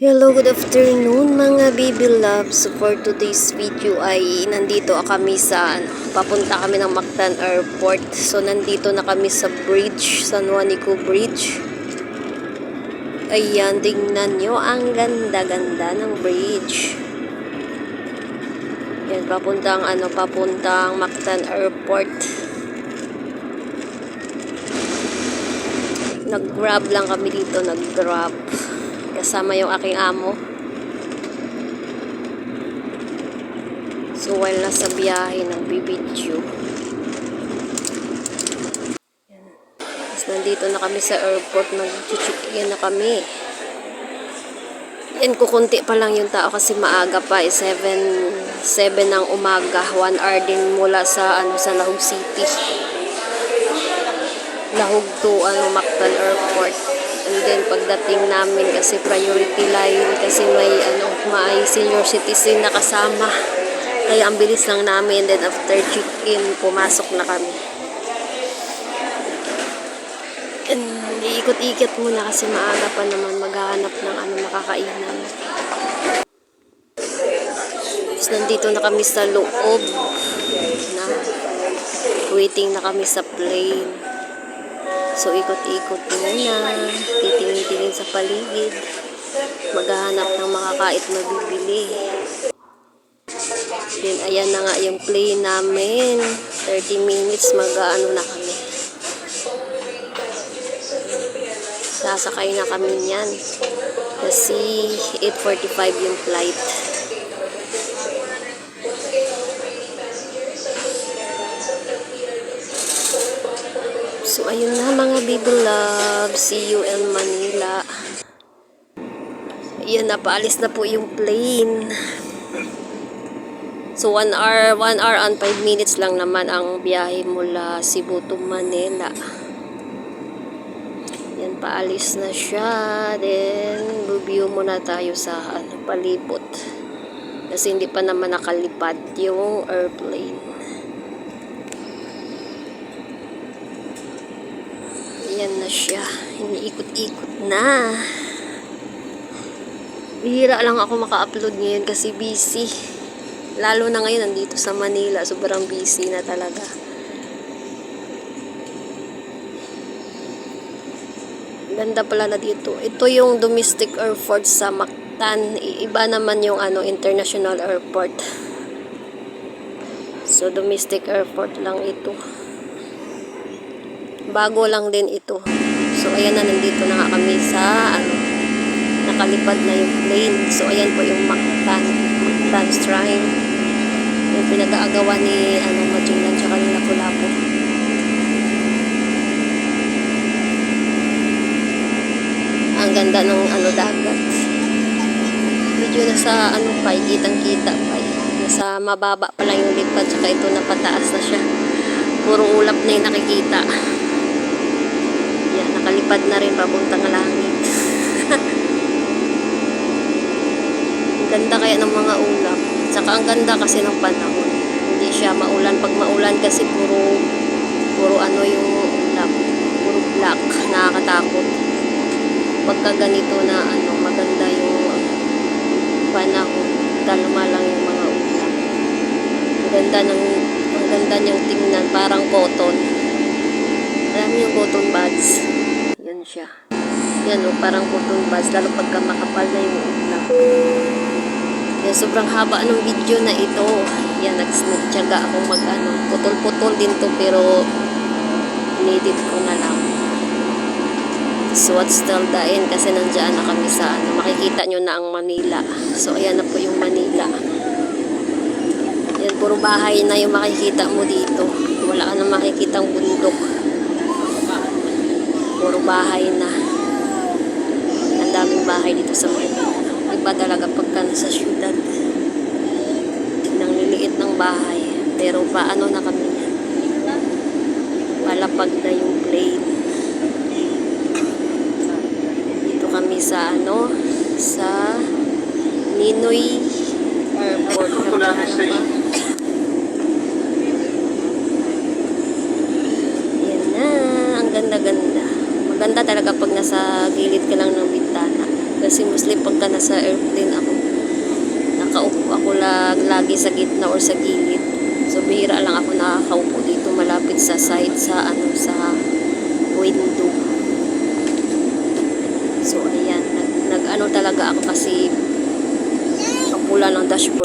Hello, good afternoon mga baby loves. For today's video ay nandito kami sa, papunta kami ng Mactan Airport. So nandito na kami sa bridge, San Juanico Bridge. Ayan, tingnan nyo, ang ganda-ganda ng bridge. Yan, papuntang ano, papuntang Mactan Airport. Nag-grab lang kami dito, nag-grab. Kasama yung aking amo. So, while nasa biyahe, nagbibideo. Yan. Tapos nandito na kami sa airport, nag-check-in na kami. Yan, kukunti pa lang yung tao kasi maaga pa, eh, 7, 7 ng umaga, 1 hour din mula sa, ano, sa Lahog City. Lahog to, ano, Mactan Airport. And then, pagdating namin, kasi priority line, kasi may, ano, may senior citizen na kasama. Kaya ang bilis lang namin. Then, after check-in, pumasok na kami. And, iikot-ikot muna kasi maaga pa naman maghahanap ng ano makakainan. Tapos, nandito na kami sa loob na waiting na kami sa plane. So, ikot-ikot muna. Titingin-tingin sa paligid. Maghahanap ng makakait na bibili. Then, ayan na nga yung plane namin. 30 minutes mag-ano na kami. Sasakay na kami niyan. Kasi 8.45 yung flight. So, ayun na mga baby love. See you in Manila. Ayan na, paalis na po yung plane. So, 1 hour, 1 hour and 5 minutes lang naman ang biyahe mula Cebu to Manila. Yan, paalis na siya. Then, review muna tayo sa ano, palibot. Kasi hindi pa naman nakalipad yung airplane. Ayan na siya. Iniikot-ikot na. Bihira lang ako maka-upload ngayon kasi busy. Lalo na ngayon nandito sa Manila. Sobrang busy na talaga. Ganda pala na dito. Ito yung domestic airport sa Mactan. Iba naman yung ano international airport. So domestic airport lang ito. Bago lang din ito. So, ayan na, nandito na kami sa, ano, nakalipad na yung plane. So, ayan po yung Mactan, Mactan Shrine. Yung pinag-aagawa ni, ano, Magellan, tsaka ni Lapu-Lapu. Ang ganda ng, ano, dagat. Medyo nasa, ano pa, kitang-kita pa. eh. Nasa mababa pa lang yung lipad, tsaka ito napataas na siya. Puro ulap na yung nakikita. Yan, nakalipad na rin papuntang langit. ang ganda kaya ng mga ulap. Tsaka ang ganda kasi ng panahon. Hindi siya maulan. Pag maulan kasi puro, puro ano yung ulap. Puro black. Nakakatakot. Pagka ganito na ano, maganda yung panahon. Kalma lang yung mga ulap. Ang ganda ng, ang ganda niyang tingnan. Parang cotton. Alam yung cotton buds. Yan siya. Yan o, parang cotton buds. Lalo pagka makapal na yung ulap. Yan, sobrang haba ng video na ito. Yan, nagtyaga akong mag ano. Putol-putol din to pero inedit ko na lang. So, what's still dain kasi nandiyan na kami sa ano. Makikita nyo na ang Manila. So, ayan na po yung Manila. Yan, puro bahay na yung makikita mo dito. Wala ka na makikitang bundok. Puro bahay na. Ang daming bahay dito sa Manila. Iba talaga pagka sa syudad. Nang liliit ng bahay. Pero paano na kami yan? Palapag na yung plane. Dito kami sa ano? Sa Ninoy Airport. Yan na. Ang ganda-ganda. Maganda talaga pag nasa gilid ka lang ng bintana. Kasi mostly pag pagka nasa airplane ako. Nakaupo ako lag, lagi sa gitna or sa gilid. So bihira lang ako nakakaupo dito malapit sa side sa ano sa window. So ayan, nag, nag ano talaga ako kasi kapula ng dashboard.